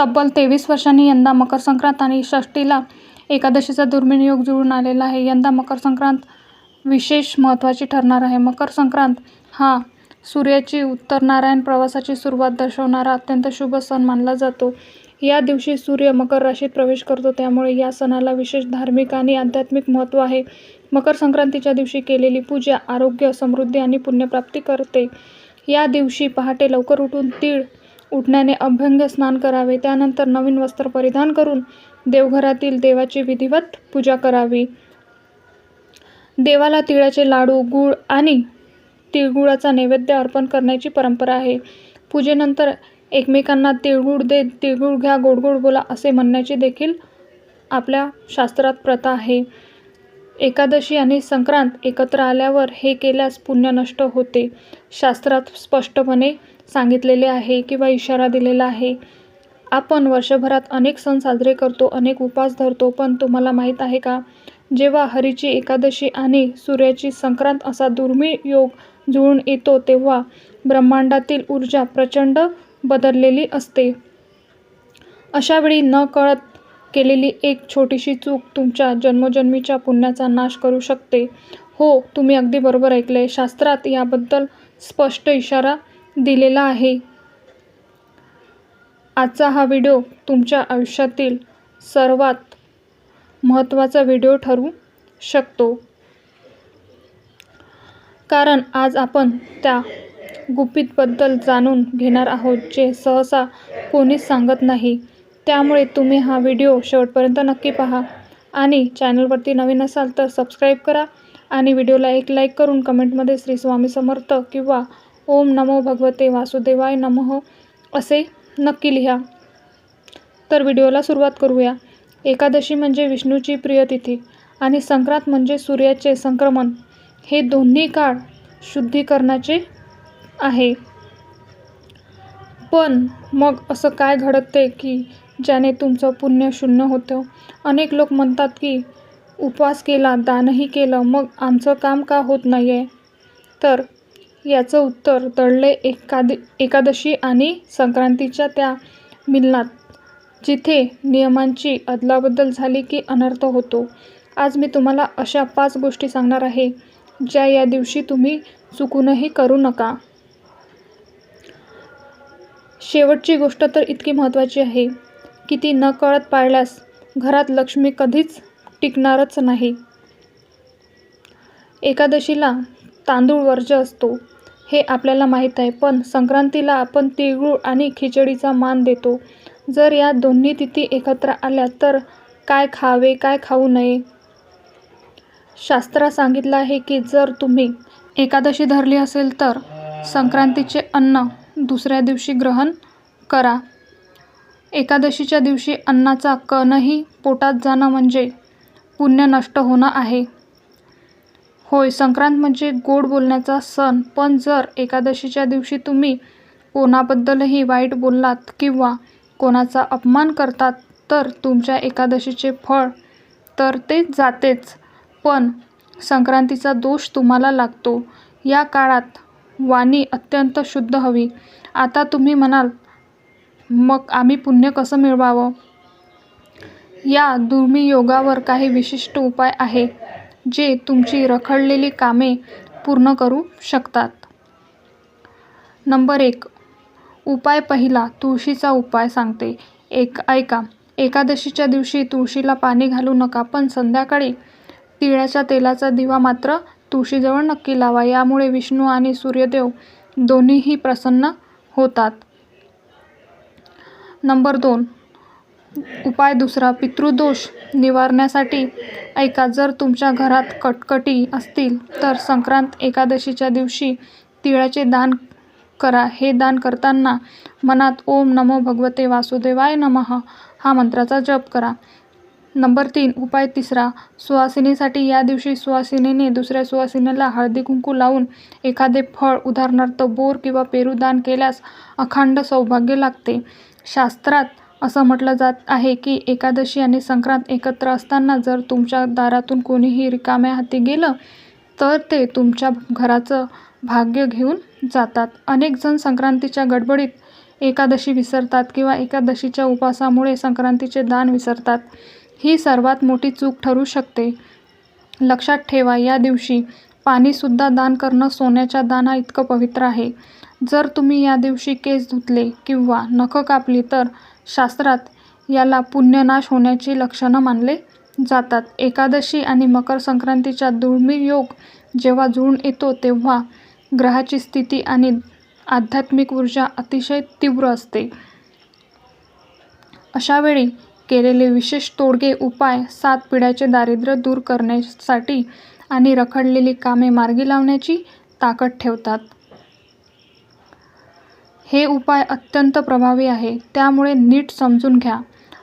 तब्बल तेवीस वर्षांनी यंदा मकर संक्रांत आणि षष्टीला एकादशीचा दुर्मिळ योग जुळून आलेला आहे. यंदा मकर संक्रांत विशेष महत्त्वाची ठरणार आहे. मकर संक्रांत हा सूर्याची नारायण प्रवासाची सुरुवात दर्शवणारा अत्यंत शुभ सण मानला जातो. या दिवशी सूर्य मकर राशीत प्रवेश करतो. त्यामुळे या सणाला विशेष धार्मिक आणि आध्यात्मिक महत्त्व आहे. मकर संक्रांतीच्या दिवशी केलेली पूजा आरोग्य, समृद्धी आणि पुण्यप्राप्ती करते. या दिवशी पहाटे लवकर उठून तीळ उठण्याने अभ्यंग स्नान करावे. त्यानंतर नवीन वस्त्र परिधान करून देवघरातील देवाची विधिवत पूजा करावी. देवाला तिळाचे लाडू, गूळ आणि तिळगुळाचा नैवेद्य अर्पण करण्याची परंपरा आहे. पूजेनंतर एकमेकांना तिळगुळ दे तिळगुळ घ्या, गोड गोड बोला असे म्हणण्याची देखील आपल्या शास्त्रात प्रथा आहे. एकादशी आणि संक्रांत एकत्र आल्यावर हे केल्यास पुण्य नष्ट होते. शास्त्रात स्पष्टपणे सांगितलेले आहे किंवा इशारा दिलेला आहे. आपण वर्षभरात अनेक सण साजरे करतो, अनेक उपवास धरतो, पण तुम्हाला माहीत आहे का, जेव्हा हरीची एकादशी आणि सूर्याची संक्रांत असा दुर्मिळ योग जुळून येतो तेव्हा ब्रह्मांडातील ऊर्जा प्रचंड बदललेली असते. अशावेळी न कळत केलेली एक छोटीशी चूक तुमच्या जन्मोजन्मीच्या पुण्याचा नाश करू शकते. हो, तुम्ही अगदी बरोबर ऐकले शास्त्रात याबद्दल स्पष्ट इशारा दिलेला आहे. आजचा हा व्हिडिओ तुमच्या आयुष्यातील सर्वात महत्त्वाचा व्हिडिओ ठरू शकतो. कारण आज आपण त्या गुपितबद्दल जाणून घेणार आहोत जे सहसा कोणीच सांगत नाही. त्यामुळे तुम्ही हा व्हिडिओ शेवटपर्यंत नक्की पहा. आणि चॅनलवरती नवीन असाल तर सबस्क्राईब करा आणि व्हिडिओला एक लाईक करून कमेंटमध्ये श्री स्वामी समर्थ किंवा ओम नमो भगवते वासुदेवाय नमः असे नक्की लिहा. तर व्हिडिओला सुरुवात करूया. एकादशी म्हणजे विष्णूची प्रियतिथी आणि संक्रांत म्हणजे सूर्याचे संक्रमण. हे दोन्ही काळ शुद्धीकरणाचे आहे. पण मग असं काय घडते की ज्याने तुमचं पुण्य शून्य होतं? अनेक लोक म्हणतात की उपवास केला, दानही केलं, मग आमचं काम का होत नाही आहे तर याचं उत्तर दडलंय एकादशी आणि संक्रांतीच्या त्या मिलनात, जिथे नियमांची अदलाबदल झाली की अनर्थ होतो. आज मी तुम्हाला अशा पाच गोष्टी सांगणार आहे, ज्या या दिवशी तुम्ही चुकूनही करू नका. शेवटची गोष्ट तर इतकी महत्त्वाची आहे की ती न कळत पाळल्यास घरात लक्ष्मी कधीच टिकणारच नाही. एकादशीला तांदूळ वर्ज्य असतो हे आपल्याला माहीत आहे. पण संक्रांतीला आपण तिळगुळ आणि खिचडीचा मान देतो. जर या दोन्ही तिथी एकत्र आल्या तर काय खावे, काय खाऊ नये? शास्त्रात सांगितलं आहे की जर तुम्ही एकादशी धरली असेल तर संक्रांतीचे अन्न दुसऱ्या दिवशी ग्रहण करा. एकादशीच्या दिवशी अन्नाचा कणही पोटात जाणं म्हणजे पुण्य नष्ट होणं आहे. होय, संक्रांत म्हणजे गोड बोलण्याचा सण. पण जर एकादशीच्या दिवशी तुम्ही कोणाबद्दलही वाईट बोललात किंवा कोणाचा अपमान करतात तर तुमच्या एकादशीचे फळ तर ते जातेच, पण संक्रांतीचा दोष तुम्हाला लागतो. या काळात वाणी अत्यंत शुद्ध हवी. आता तुम्ही म्हणाल, मग आम्ही पुण्य कसं मिळवावं? या दुर्मियोगावर काही विशिष्ट उपाय आहे जे तुमची रखडलेली कामे पूर्ण करू शकतात. नंबर एक उपाय पहिला तुळशीचा उपाय सांगते. एक ऐका. एकादशीच्या दिवशी तुळशीला पाणी घालू नका, पण संध्याकाळी तिळाच्या तेलाचा दिवा मात्र तुळशीजवळ नक्की लावा. यामुळे विष्णू आणि सूर्यदेव दोन्हीही प्रसन्न होतात. नंबर दोन उपाय दुसरा पितृदोष निवारण्यासाठी ऐका. जर तुमच्या घरात कटकटी असतील तर संक्रांत एकादशीच्या दिवशी तिळाचे दान करा. हे दान करताना मनात ओम नमो भगवते वासुदेवाय नमः हा मंत्राचा जप करा. नंबर तीन उपाय तिसरा सुवासिनीसाठी या दिवशी सुवासिनीने दुसऱ्या सुवासिनीला हळदी-कुंकू लावून एखादे फळ उदाहरणार्थ बोर किंवा पेरू दान केल्यास अखंड सौभाग्य लागते शास्त्रात असं म्हटलं जात आहे की एकादशी आणि संक्रांत एकत्र असताना जर तुमच्या दारातून कोणीही रिकाम्या हाती गेलं तर ते तुमच्या घराचं भाग्य घेऊन जातात. अनेक जण संक्रांतीच्या गडबडीत एकादशी विसरतात किंवा एकादशीच्या उपवासामुळे संक्रांतीचे दान विसरतात. ही सर्वात मोठी चूक ठरू शकते. लक्षात ठेवा या दिवशी पाणीसुद्धा दान करणं सोन्याच्या दानाइतकं पवित्र आहे. जर तुम्ही या दिवशी केस धुतले किंवा नखं कापली तर शास्त्रात याला पुण्यनाश होण्याची लक्षणं मानले जातात. एकादशी आणि मकर संक्रांतीचा दुर्मिळ योग जेव्हा जुळून येतो तेव्हा ग्रहाची स्थिती आणि आध्यात्मिक ऊर्जा अतिशय तीव्र असते. अशावेळी केलेले विशेष तोडगे उपाय सात पिढ्याचे दारिद्र्य दूर करण्यासाठी आणि रखडलेली कामे मार्गी लावण्याची ताकद ठेवतात. हे उपाय अत्यंत प्रभावी आहे. त्यामुळे नीट समजून घ्या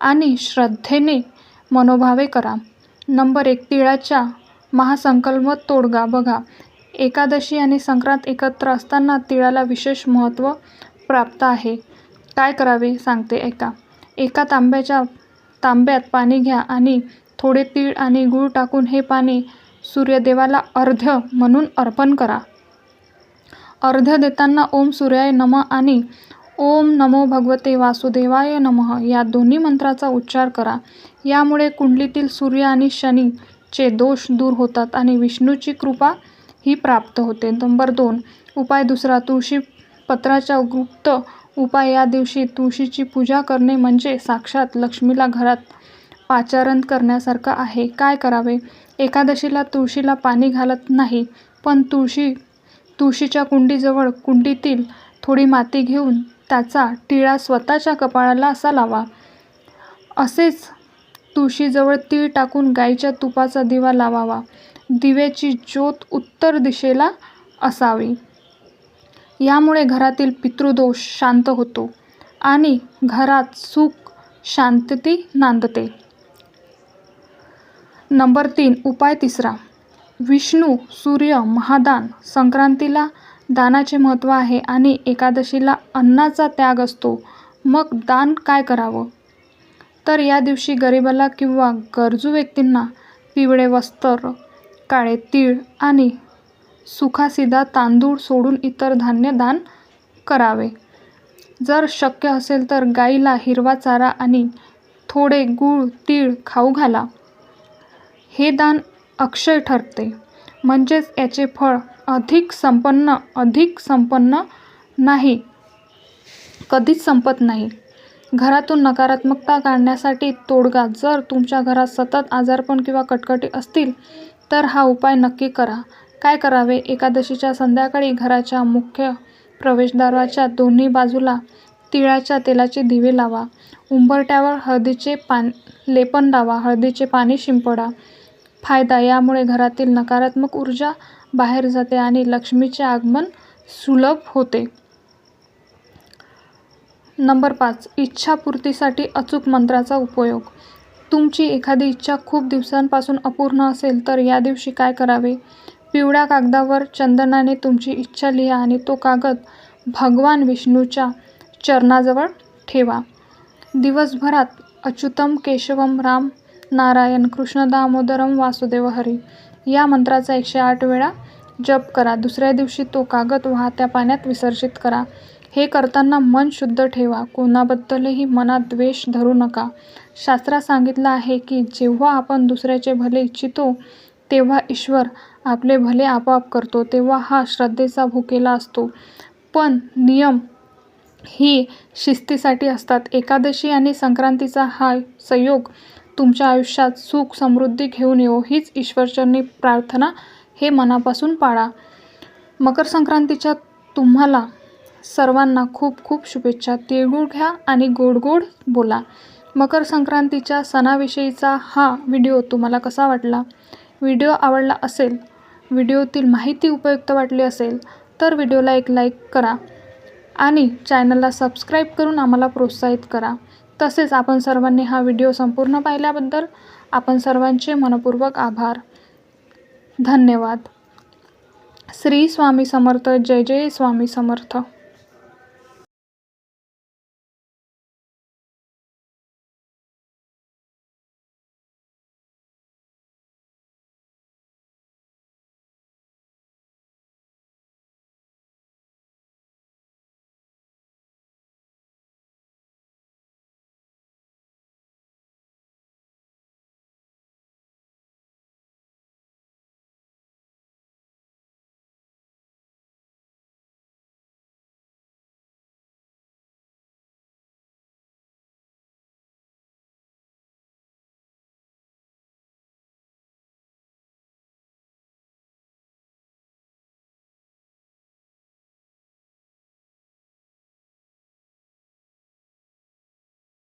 आणि श्रद्धेने मनोभावे करा. नंबर एक तिळाच्या महासंकल्प तोडगा. बघा एकादशी आणि संक्रांत एकत्र असताना तिळाला विशेष महत्त्व प्राप्त आहे. काय करावे? सांगते ऐका एका तांब्याच्या तांब्यात पाणी घ्या आणि थोडे तीळ आणि गूळ टाकून हे पाणी सूर्यदेवाला अर्ध म्हणून अर्पण करा. अर्ध देताना ओम सूर्याय नम आणि ओम नमो भगवते वासुदेवाय नमः. या दोन्ही मंत्राचा उच्चार करा. यामुळे कुंडलीतील सूर्य आणि शनीचे दोष दूर होतात आणि विष्णूची कृपा ही प्राप्त होते. नंबर दोन उपाय दुसरा तुळशी पत्राच्या गुप्त उपाय. या दिवशी तुळशीची पूजा करणे म्हणजे साक्षात लक्ष्मीला घरात पाचारण करण्यासारखं आहे. काय करावे? एकादशीला तुळशीला पाणी घालत नाही पण तुळशी तुळशीच्या कुंडीजवळ कुंडीतील थोडी माती घेऊन त्याचा टिळा स्वतःच्या कपाळाला असा लावा. असेच तुळशीजवळ तीळ टाकून गाईच्या तुपाचा दिवा लावावा. दिव्याची ज्योत उत्तर दिशेला असावी. यामुळे घरातील पितृदोष शांत होतो आणि घरात सुख शांतती नांदते. नंबर तीन उपाय तिसरा. विष्णू सूर्य महादान संक्रांतीला दानाचे महत्त्व आहे आणि एकादशीला अन्नाचा त्याग असतो. मग दान काय करावं? तर या दिवशी गरिबाला किंवा गरजू व्यक्तींना पिवळे वस्त्र काळे तीळ आणि सुखासिदा तांदूळ सोडून इतर धान्य दान करावे. जर शक्य असेल तर गाईला हिरवा चारा आणि थोडे गूळ तीळ खाऊ घाला. हे दान अक्षय ठरते. म्हणजेच याचे फळ अधिक संपन्न अधिक संपन्न नाही. कधीच संपत नाही. घरातून नकारात्मकता काढण्यासाठी तोडगा. जर तुमच्या घरात सतत आजारपण किंवा कटकटी असतील तर हा उपाय नक्की करा. काय करावे? एकादशीच्या संध्याकाळी घराच्या मुख्य प्रवेशद्वाराच्या दोन्ही बाजूला तिळाच्या तेलाचे दिवे लावा. उंबरट्यावर हळदीचे पान लेपन लावा. हळदीचे पाणी शिंपडा. फायदा. यामुळे घरातील नकारात्मक ऊर्जा बाहेर जाते आणि लक्ष्मीचे आगमन सुलभ होते. नंबर पाच. इच्छापूर्तीसाठी अचूक मंत्राचा उपयोग. तुमची एखादी इच्छा खूप दिवसांपासून अपूर्ण असेल तर या दिवशी काय करावे? पिवळ्या कागदावर चंदनाने तुमची इच्छा लिहा आणि तो कागद भगवान विष्णूच्या चरणाजवळ ठेवा. दिवसभरात अच्युतम केशवम राम नारायण कृष्ण दामोदरम वासुदेव हरी. या मंत्राचा एकशे आठ वेळा जप करा. दुसऱ्या दिवशी तो कागद वाहत्या पाण्यात विसर्जित करा. हे करताना मन शुद्ध ठेवा. कोणाबद्दलही मनात द्वेष धरू नका. शास्त्रात सांगितलं आहे की जेव्हा आपण दुसऱ्याचे भले इच्छितो तेव्हा ईश्वर आपले भले आपोआप करतो. तेव्हा हा श्रद्धेचा भुकेला असतो. पण नियम ही शिस्तीसाठी असतात. एकादशी आणि संक्रांतीचा हा संयोग तुमच्या आयुष्यात सुख समृद्धी घेऊन येऊ हीच ईश्वरचरणी प्रार्थना हे मनापासून पाळा. मकर संक्रांतीच्या तुम्हाला सर्वांना खूप खूप शुभेच्छा. तिळगुळ घ्या आणि गोड गोड बोला. मकर संक्रांतीच्या सणाविषयीचा हा व्हिडिओ तुम्हाला कसा वाटला? व्हिडिओ आवडला असेल व्हिडिओतील माहिती उपयुक्त वाटली असेल तर व्हिडिओला एक लाईक करा आणि चॅनलला सबस्क्राईब करून आम्हाला प्रोत्साहित करा. तसेच आपण सर्वांनी हा व्हिडिओ संपूर्ण पाहिल्याबद्दल आपण सर्वांचे मनपूर्वक आभार. धन्यवाद. श्री स्वामी समर्थ. जय जय स्वामी समर्थ.